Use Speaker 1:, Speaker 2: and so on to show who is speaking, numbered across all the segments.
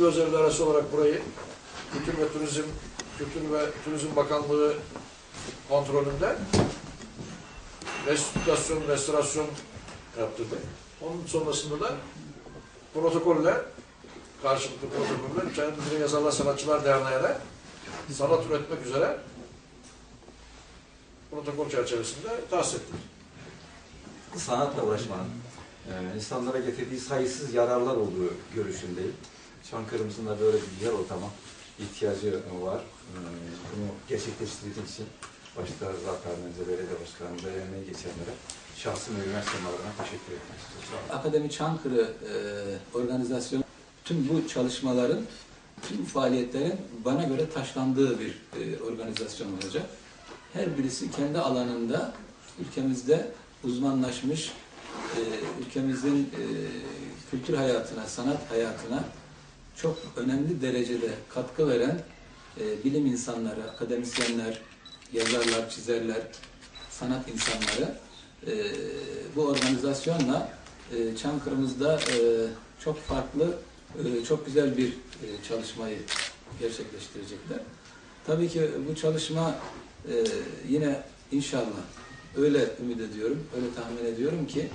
Speaker 1: İl Özel İdaresi olarak burayı Kültür ve Turizm Kültür ve Turizm Bakanlığı kontrolünde restitüasyon, restorasyon yaptırdık. Onun sonrasında da protokolle karşılıklı protokolle Çayırlıca Yazarlar Sanatçılar Derneği'ne sanat üretmek üzere protokol çerçevesinde tahsis ettik.
Speaker 2: sanatla uğraşmanın e, insanlara getirdiği sayısız yararlar olduğu görüşündeyim. Çankırı'mızın da böyle bir yer ortama ihtiyacı var. E, bunu gerçekleştirdiği için başta zaten önce belediye başkanı ve emeği geçenlere şahsım ve üniversitem adına teşekkür etmek istiyorum.
Speaker 3: Akademi Çankırı e, organizasyonu tüm bu çalışmaların, tüm faaliyetlerin bana göre taşlandığı bir e, organizasyon olacak. Her birisi kendi alanında ülkemizde uzmanlaşmış, e, ülkemizin e, kültür hayatına, sanat hayatına çok önemli derecede katkı veren e, bilim insanları, akademisyenler, yazarlar, çizerler, sanat insanları e, bu organizasyonla e, Çankırı'mızda e, çok farklı, e, çok güzel bir e, çalışmayı gerçekleştirecekler. Tabii ki bu çalışma e, yine inşallah öyle ümit ediyorum, öyle tahmin ediyorum ki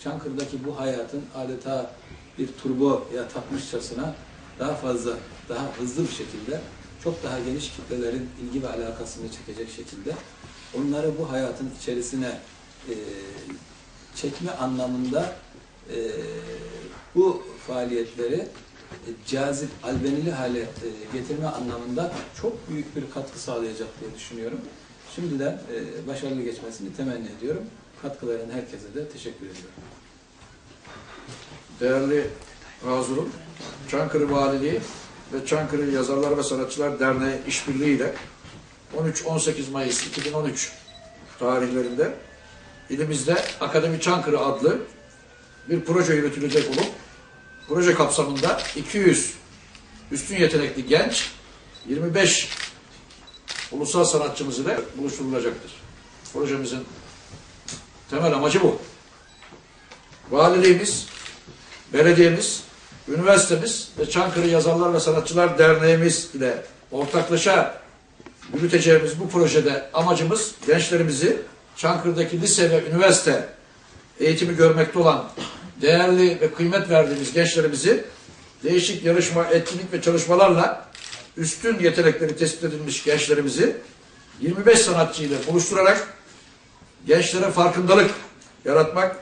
Speaker 3: Çankırı'daki bu hayatın adeta bir turboya takmışçasına daha fazla, daha hızlı bir şekilde çok daha geniş kitlelerin ilgi ve alakasını çekecek şekilde onları bu hayatın içerisine e, çekme anlamında e, bu faaliyetleri e, cazip, albenili hale e, getirme anlamında çok büyük bir katkı sağlayacak diye düşünüyorum. Şimdiden e, başarılı geçmesini temenni ediyorum. Katkıların herkese de teşekkür ediyorum.
Speaker 1: Değerli Hazurum, Çankırı Valiliği ve Çankırı Yazarlar ve Sanatçılar Derneği işbirliğiyle 13-18 Mayıs 2013 tarihlerinde ilimizde Akademi Çankırı adlı bir proje yürütülecek olup proje kapsamında 200 üstün yetenekli genç 25 ulusal sanatçımız ile buluşturulacaktır. Projemizin temel amacı bu. Valiliğimiz, belediyemiz, üniversitemiz ve Çankırı Yazarlar ve Sanatçılar Derneğimiz ile ortaklaşa yürüteceğimiz bu projede amacımız gençlerimizi Çankırı'daki lise ve üniversite eğitimi görmekte olan değerli ve kıymet verdiğimiz gençlerimizi değişik yarışma, etkinlik ve çalışmalarla üstün yetenekleri tespit edilmiş gençlerimizi 25 sanatçı ile buluşturarak gençlere farkındalık yaratmak,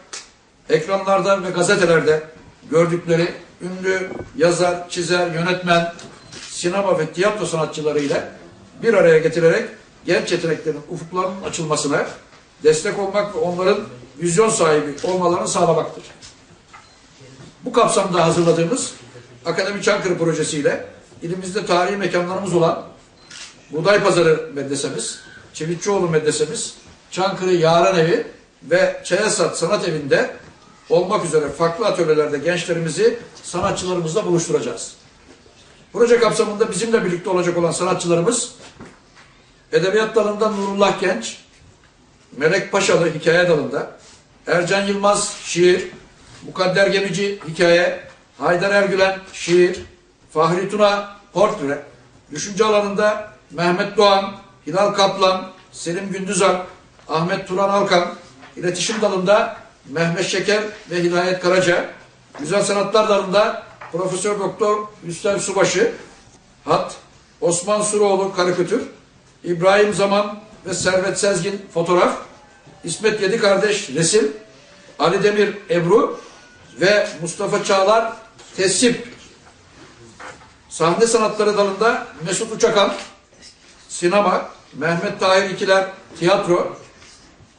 Speaker 1: ekranlarda ve gazetelerde gördükleri ünlü yazar, çizer, yönetmen, sinema ve tiyatro sanatçıları ile bir araya getirerek genç yeteneklerin ufuklarının açılmasına destek olmak ve onların vizyon sahibi olmalarını sağlamaktır. Bu kapsamda hazırladığımız Akademi Çankırı projesiyle ilimizde tarihi mekanlarımız olan Buğday Pazarı Medresemiz, Çivitçioğlu Medresemiz, Çankırı Yaren Evi ve Çayasat Sanat Evi'nde olmak üzere farklı atölyelerde gençlerimizi sanatçılarımızla buluşturacağız. Proje kapsamında bizimle birlikte olacak olan sanatçılarımız Edebiyat dalında Nurullah Genç, Melek Paşalı hikaye dalında, Ercan Yılmaz şiir, Mukadder Gemici hikaye, Haydar Ergülen şiir, Fahri Tuna portre, düşünce alanında Mehmet Doğan, Hilal Kaplan, Selim Gündüzan, Ahmet Turan Alkan, iletişim dalında Mehmet Şeker ve Hidayet Karaca, güzel sanatlar dalında Profesör Doktor Üstel Subaşı, Hat, Osman Suroğlu karikatür, İbrahim Zaman ve Servet Sezgin fotoğraf, İsmet Yedi Kardeş resim, Ali Demir Ebru ve Mustafa Çağlar tesip. Sahne sanatları dalında Mesut Uçakan, sinema, Mehmet Tahir İkiler tiyatro,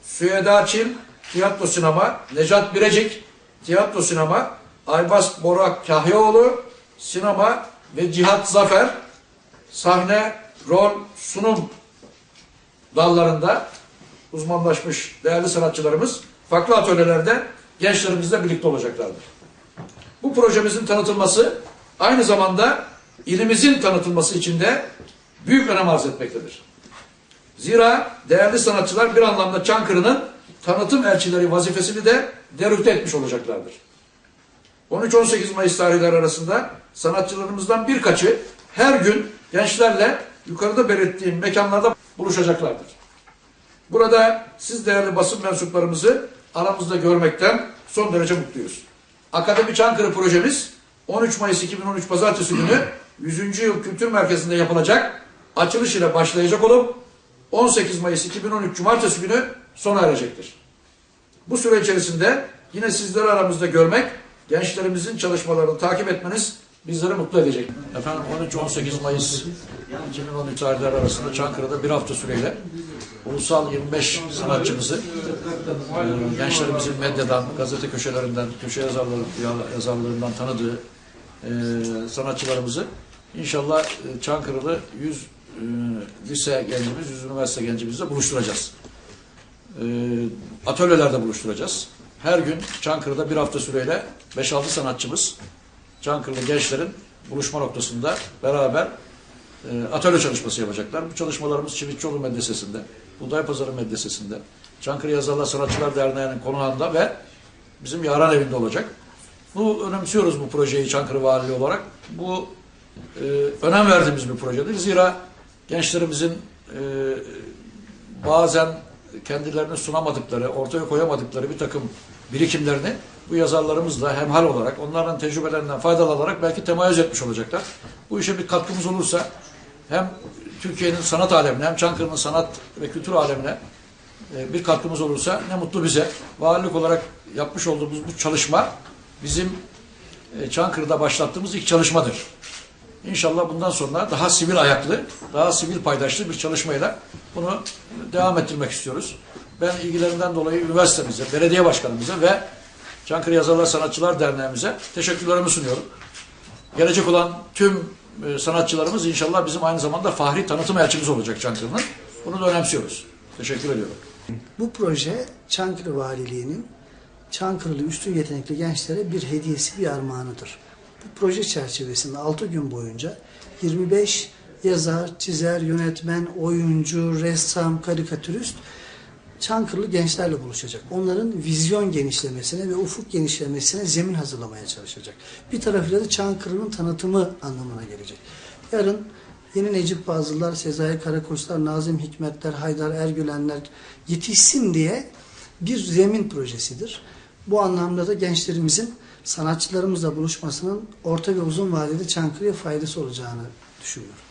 Speaker 1: Süheda Çil tiyatro sinema, Necat Birecik tiyatro sinema, Aybas Borak Kahyaoğlu sinema ve Cihat Zafer sahne, rol, sunum dallarında uzmanlaşmış değerli sanatçılarımız farklı atölyelerde gençlerimizle birlikte olacaklardır. Bu projemizin tanıtılması aynı zamanda ilimizin tanıtılması için de büyük önem arz etmektedir. Zira değerli sanatçılar bir anlamda Çankırı'nın tanıtım elçileri vazifesini de derüfte etmiş olacaklardır. 13-18 Mayıs tarihleri arasında sanatçılarımızdan birkaçı her gün gençlerle yukarıda belirttiğim mekanlarda buluşacaklardır. Burada siz değerli basın mensuplarımızı aramızda görmekten son derece mutluyuz. Akademi Çankırı projemiz 13 Mayıs 2013 Pazartesi günü 100. Yıl Kültür Merkezi'nde yapılacak açılış ile başlayacak olup 18 Mayıs 2013 Cumartesi günü sona erecektir. Bu süre içerisinde yine sizleri aramızda görmek, gençlerimizin çalışmalarını takip etmeniz bizleri mutlu edecek. Efendim 13-18 Mayıs 2013 tarihleri arasında Çankırı'da bir hafta süreyle ulusal 25 sanatçımızı e, gençlerimizin medyadan, gazete köşelerinden, köşe yazarları, yazarlarından tanıdığı e, sanatçılarımızı inşallah e, Çankırı'da 100 e, lise gencimiz, 100 üniversite gencimizle buluşturacağız. E, atölyelerde buluşturacağız. Her gün Çankırı'da bir hafta süreyle 5-6 sanatçımız Çankırılı gençlerin buluşma noktasında beraber e, atölye çalışması yapacaklar. Bu çalışmalarımız Çivitçioğlu Medresesi'nde, Buğday Pazarı Medresesi'nde, Çankırı Yazarlar Sanatçılar Derneği'nin konağında ve bizim Yaran Evi'nde olacak. Bu önemsiyoruz bu projeyi Çankırı Valiliği olarak. Bu e, önem verdiğimiz bir projedir. Zira gençlerimizin e, bazen kendilerini sunamadıkları, ortaya koyamadıkları bir takım birikimlerini bu yazarlarımızla hemhal olarak, onların tecrübelerinden faydalanarak belki temayüz etmiş olacaklar. Bu işe bir katkımız olursa hem Türkiye'nin sanat alemine hem Çankırı'nın sanat ve kültür alemine e, bir katkımız olursa ne mutlu bize. Valilik olarak yapmış olduğumuz bu çalışma bizim e, Çankırı'da başlattığımız ilk çalışmadır. İnşallah bundan sonra daha sivil ayaklı, daha sivil paydaşlı bir çalışmayla bunu devam ettirmek istiyoruz. Ben ilgilerinden dolayı üniversitemize, belediye başkanımıza ve Çankırı Yazarlar Sanatçılar Derneğimize teşekkürlerimi sunuyorum. Gelecek olan tüm e, sanatçılarımız inşallah bizim aynı zamanda fahri tanıtım elçimiz olacak Çankırı'nın. Bunu da önemsiyoruz. Teşekkür ediyorum.
Speaker 4: Bu proje Çankırı Valiliği'nin Çankırılı üstün yetenekli gençlere bir hediyesi, bir armağanıdır. Bu proje çerçevesinde 6 gün boyunca 25 yazar, çizer, yönetmen, oyuncu, ressam, karikatürist Çankırılı gençlerle buluşacak. Onların vizyon genişlemesine ve ufuk genişlemesine zemin hazırlamaya çalışacak. Bir tarafıyla da Çankırı'nın tanıtımı anlamına gelecek. Yarın yeni Necip Fazıllar, Sezai Karakoçlar, Nazım Hikmetler, Haydar Ergülenler yetişsin diye bir zemin projesidir. Bu anlamda da gençlerimizin sanatçılarımızla buluşmasının orta ve uzun vadede Çankırı'ya faydası olacağını düşünüyorum.